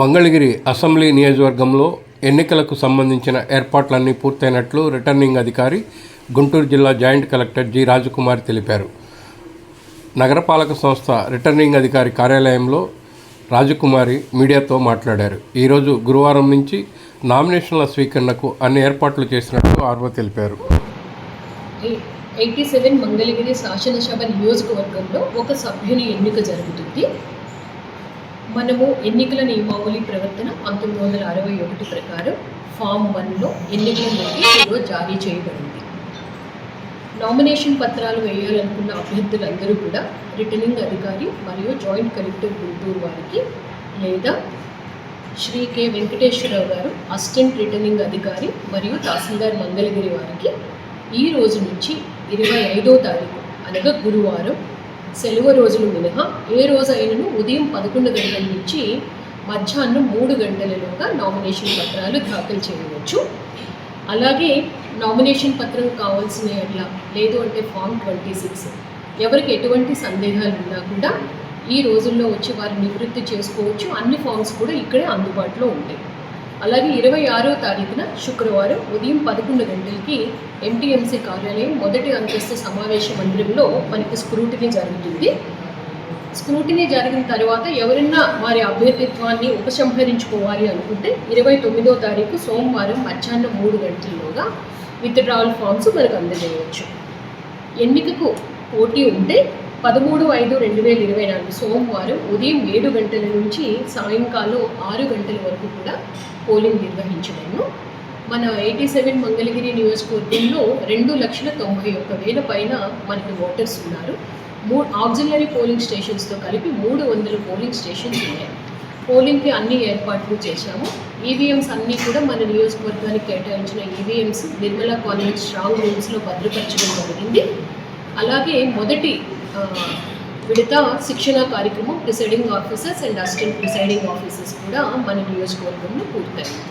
Mangalagiri assembly నియోజకవర్గంలో ఎన్నికలకు సంబంధించిన ఏర్పాట్లన్నీ పూర్తయినట్లు రిటర్నింగ్ అధికారి గుంటూరు జిల్లా జాయింట్ కలెక్టర్ జి రాజకుమార్ తెలిపారు. నగరపాలక సంస్థ రిటర్నింగ్ అధికారి కార్యాలయంలో రాజకుమారి మీడియాతో మాట్లాడారు. ఈరోజు గురువారం నుంచి నామినేషన్ల స్వీకరణకు అన్ని ఏర్పాట్లు చేసినట్లు ఆర్వో తెలిపారు. ఎయిటీ సెవెన్ మంగళగిరి శాసనసభ నియోజకవర్గంలో ఒక సభ్యుని ఎన్నిక జరుగుతుంది. మనము ఎన్నికల నియమావళి ప్రవర్తన పంతొమ్మిది వందల అరవై ఒకటి ప్రకారం ఫామ్ వన్లో ఎన్నికల నోటీసులో జారీ చేయబడింది. నామినేషన్ పత్రాలు వేయాలనుకున్న అభ్యర్థులందరూ కూడా రిటర్నింగ్ అధికారి మరియు జాయింట్ కలెక్టర్ గుంటూరు వారికి లేదా శ్రీ కె వెంకటేశ్వరరావు గారు అసిస్టెంట్ రిటర్నింగ్ అధికారి మరియు తహసీల్దార్ మంగళగిరి వారికి ఈ రోజు నుంచి ఇరవై ఐదో తారీఖు అనగా గురువారం సెలవు రోజులు మినహా ఏ రోజు అయినను ఉదయం పదకొండు గంటల నుంచి మధ్యాహ్నం మూడు గంటలలోగా నామినేషన్ పత్రాలు దాఖలు చేయవచ్చు. అలాగే నామినేషన్ పత్రం కావాల్సిన ఎట్లా? లేదు అంటే ఫామ్ ట్వంటీ సిక్స్. ఎవరికి ఎటువంటి సందేహాలు ఉన్నా కూడా ఈ రోజుల్లో వచ్చి వారు నివృత్తి చేసుకోవచ్చు. అన్ని ఫామ్స్ కూడా ఇక్కడే అందుబాటులో ఉంటాయి. అలాగే ఇరవై ఆరో తారీఖున శుక్రవారం ఉదయం పదకొండు గంటలకి ఎంటీఎంసీ కార్యాలయం మొదటి అంతస్తు సమావేశ మందిరంలో మనకి స్క్రూటినీ జరుగుతుంది. స్క్రూటినీ జరిగిన తర్వాత ఎవరైనా వారి అభ్యర్థిత్వాన్ని ఉపసంహరించుకోవాలి అనుకుంటే ఇరవై తొమ్మిదో తారీఖు సోమవారం మధ్యాహ్నం మూడు గంటల్లోగా విత్డ్రావల్ ఫామ్స్ మనకు అందజేయవచ్చు. ఎన్నికకు పోటీ ఉంటే పదమూడు ఐదు రెండు వేల ఇరవై నాలుగు సోమవారం ఉదయం ఏడు గంటల నుంచి సాయంకాలం ఆరు గంటల వరకు కూడా పోలింగ్ నిర్వహించడము మన ఎయిటీ సెవెన్ మంగళగిరి నియోజకవర్గంలో రెండు లక్షల తొంభై ఒక్క వేల పైన మనకి ఓటర్స్ ఉన్నారు. మూ ఆక్సిలరీ పోలింగ్ స్టేషన్స్తో కలిపి మూడు వందల పోలింగ్ స్టేషన్స్ ఉన్నాయి. పోలింగ్కి అన్ని ఏర్పాట్లు చేశాము. ఈవీఎంస్ అన్నీ కూడా మన నియోజకవర్గానికి కేటాయించిన ఈవీఎంస్ నిర్మలా కాన్వెంట్ స్ట్రాంగ్ రూమ్స్లో భద్రపరచడం జరిగింది. అలాగే మొదటి విడత శిక్షణ కార్యక్రమం presiding officers and assistant presiding officers కూడా మన నియోజకవర్గంలో పూర్తయింది.